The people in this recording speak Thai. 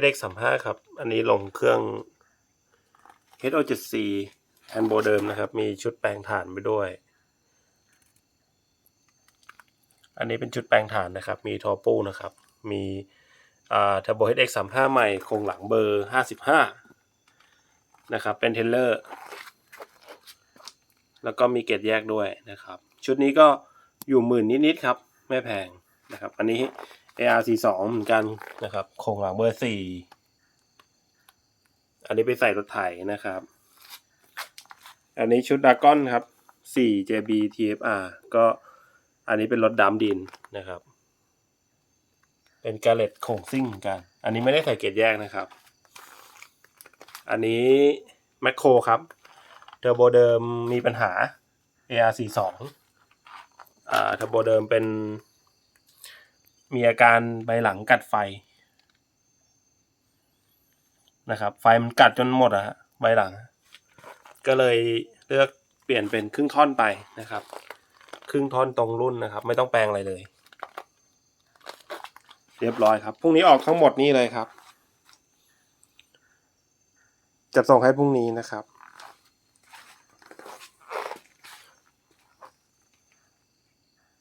HX35 ครับ อันนี้ลงเครื่อง HO7C แอนโบเดิมนะครับ มีชุดแปลงฐานไปด้วย อันนี้เป็นชุดแปลงฐานนะครับ มีทอปูนะครับ มีอ่า Turbo HX35 ใหม่โครงหลังเบอร์ 55 นะครับ เป็นเทเลอร์ แล้วก็มีเกรดแยกด้วยนะครับ ชุดนี้ก็อยู่หมื่นนิดๆครับ ไม่แพงนะครับ อันนี้ AR42 เหมือนกันนะครับโครงหลังเบอร์4อันนี้ไปใส่รถไถนะครับ อันนี้ชุดดากอนครับ 4 JB TFR ก็อันนี้เป็นรถดำดินนะครับ เป็นกาเลตโครงซิ่งเหมือนกัน อันนี้ไม่ได้ใส่เกรดแยกนะครับ อันนี้แมคโครครับ เทอร์โบเดิมมีปัญหา AR42 อ่าเทอร์โบเดิมเป็น มีอาการใบหลังกัดไฟนะครับ ไฟมันกัดจนหมดอะฮะใบหลัง ก็เลยเลือกเปลี่ยนเป็นครึ่งท่อนไปนะครับ ครึ่งท่อนตรงรุ่นนะครับ ไม่ต้องแปลงอะไรเลย เรียบร้อยครับพรุ่งนี้ออกทั้งหมดนี้เลยครับจะส่งให้พรุ่งนี้นะครับ